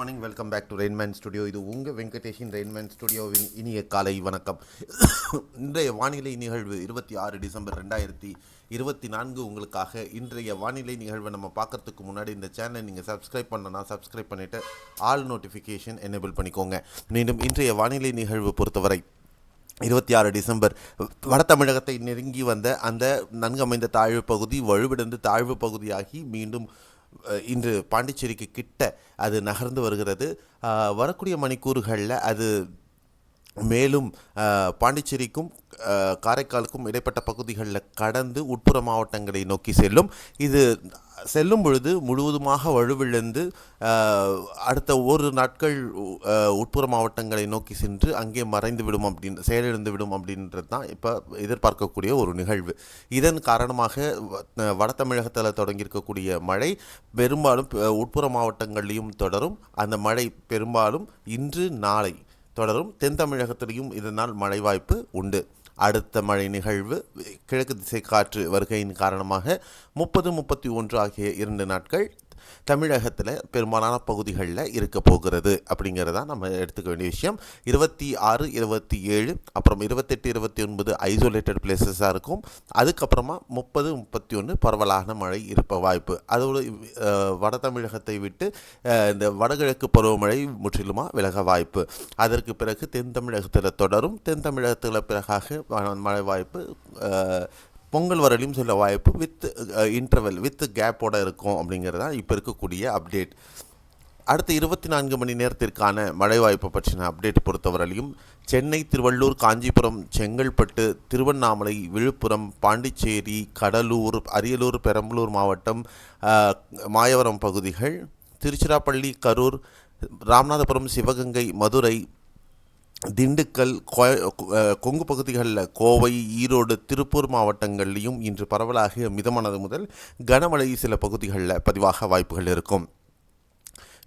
Rainman studio இது உங்கள் வெங்கடேஷின் Rainman ஸ்டுடியோவின் இனிய காலை வணக்கம். இன்றைய வானிலை நிகழ்வு இருபத்தி ஆறு டிசம்பர் ரெண்டாயிரத்தி இருபத்தி நான்கு. உங்களுக்காக இன்றைய வானிலை நிகழ்வை நம்ம பார்க்கறதுக்கு முன்னாடி இந்த சேனலை நீங்கள் சப்ஸ்கிரைப் பண்ணனா சப்ஸ்கிரைப் பண்ணிவிட்டு ஆல் நோட்டிஃபிகேஷன் எனேபிள் பண்ணிக்கோங்க. மீண்டும் இன்றைய வானிலை நிகழ்வு பொறுத்தவரை இருபத்தி ஆறு டிசம்பர் வட தமிழகத்தை நெருங்கி வந்த அந்த நன்கு அமைந்த தாழ்வு பகுதி வலுவிழந்து தாழ்வு பகுதியாகி மீண்டும் இன்று பாண்டிச்சேரிக்கு கிட்ட அது நகர்ந்து வருகிறது. வரக்கூடிய மணிக்கூறுகளில் அது மேலும் பாண்டிச்சேரிக்கும் காரைக்காலுக்கும் இடைப்பட்ட பகுதிகளில் கடந்து உட்புற மாவட்டங்களை நோக்கி செல்லும். இது செல்லும் பொழுது முழுவதுமாக வலுவிழந்து அடுத்த ஒரு நாட்கள் உட்புற மாவட்டங்களை நோக்கி சென்று அங்கே மறைந்து விடும் அப்படின்ற செயலிழந்து விடும் அப்படின்றது தான் இப்போ எதிர்பார்க்கக்கூடிய ஒரு நிகழ்வு. இதன் காரணமாக வ- வட தமிழகத்தில் தொடங்கியிருக்கக்கூடிய மழை பெரும்பாலும் உட்புற மாவட்டங்கள்லையும் தொடரும். அந்த மழை பெரும்பாலும் இன்று நாளை தொடரும். தென் தமிழகத்திலையும் இதனால் மழை வாய்ப்பு உண்டு. அடுத்த மழை நிகழ்வு கிழக்கு திசை காற்று வருகையின் காரணமாக முப்பது முப்பத்தி ஒன்று ஆகிய இரண்டு நாட்கள் தமிழகத்தில் பெரும்பாலான பகுதிகளில் இருக்க போகிறது அப்படிங்கிறதா நம்ம எடுத்துக்க வேண்டிய விஷயம். இருபத்தி ஆறு இருபத்தி ஏழு அப்புறம் இருபத்தெட்டு இருபத்தி ஒன்பது ஐசோலேட்டட் பிளேசஸாக இருக்கும். அதுக்கப்புறமா முப்பது முப்பத்தி ஒன்று பரவலான மழை இருப்ப வாய்ப்பு. அதோடு வட தமிழகத்தை விட்டு இந்த வடகிழக்கு பருவமழை முற்றிலுமாக விலக வாய்ப்பு. அதற்கு பிறகு தென் தமிழகத்தில் தொடரும். தென் தமிழகத்தில் பிறகாக மழை வாய்ப்பு பொங்கல் வரலையும் சில வாய்ப்பு வித் இன்டர்வல் வித் கேப்போட இருக்கும் அப்படிங்கிறது தான் இப்போ இருக்கக்கூடிய அப்டேட் அடுத்த இருபத்தி நான்கு மணி நேரத்திற்கான மழை வாய்ப்பு பற்றின அப்டேட் பொறுத்தவரையிலும் சென்னை திருவள்ளூர் காஞ்சிபுரம் செங்கல்பட்டு திருவண்ணாமலை விழுப்புரம் பாண்டிச்சேரி கடலூர் அரியலூர் பெரம்பலூர் மாவட்டம் uh, மாயவரம் பகுதிகள் திருச்சிராப்பள்ளி கரூர் ராமநாதபுரம் சிவகங்கை மதுரை திண்டுக்கல் கொங்கு பகுதிகளில் கோவை ஈரோடு திருப்பூர் மாவட்டங்கள்லையும் இன்று பரவலாக மிதமானது முதல் கனமழை சில பகுதிகளில் பதிவாக வாய்ப்புகள் இருக்கும்.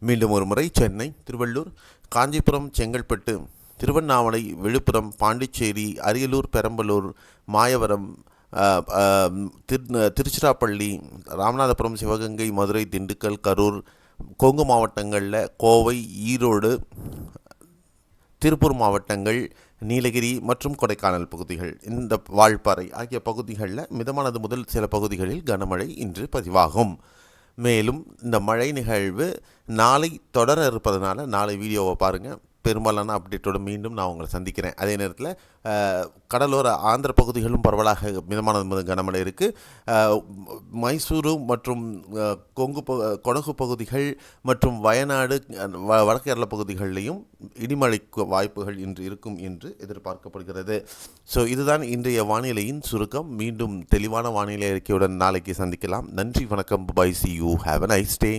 மீண்டும் ஒரு முறை சென்னை திருவள்ளூர் காஞ்சிபுரம் செங்கல்பட்டு திருவண்ணாமலை விழுப்புரம் பாண்டிச்சேரி அரியலூர் பெரம்பலூர் மாயவரம் திரு திருச்சிராப்பள்ளி ராமநாதபுரம் சிவகங்கை மதுரை திண்டுக்கல் கரூர் கொங்கு மாவட்டங்களில் கோவை ஈரோடு திருப்பூர் மாவட்டங்கள் நீலகிரி மற்றும் கொடைக்கானல் பகுதிகள். இந்த வால்பாறை ஆகிய பகுதிகளில் மிதமானது முதல் சில பகுதிகளில் கனமழை இன்று பதிவாகும். மேலும் இந்த மழை நிகழ்வு நாளை தொடர இருப்பதனால நாளை வீடியோவை பாருங்கள் பெரும்பாலான அப்டேட்டோடு மீண்டும் நான் உங்களை சந்திக்கிறேன். அதே நேரத்தில் கடலோர ஆந்திர பகுதிகளும் பரவலாக மிதமானது முதல் கனமழை இருக்குது மைசூரு மற்றும் கொங்கு ப கொடகு பகுதிகள் மற்றும் வயநாடு வ வடக்கு கேரள பகுதிகளிலையும் இடிமழைக்கு வாய்ப்புகள் இன்று இருக்கும் என்று எதிர்பார்க்கப்படுகிறது. ஸோ இதுதான் இன்றைய வானிலையின் சுருக்கம். மீண்டும் தெளிவான வானிலை அறிக்கையுடன் நாளைக்கு சந்திக்கலாம். நன்றி வணக்கம். Bye see you have a nice day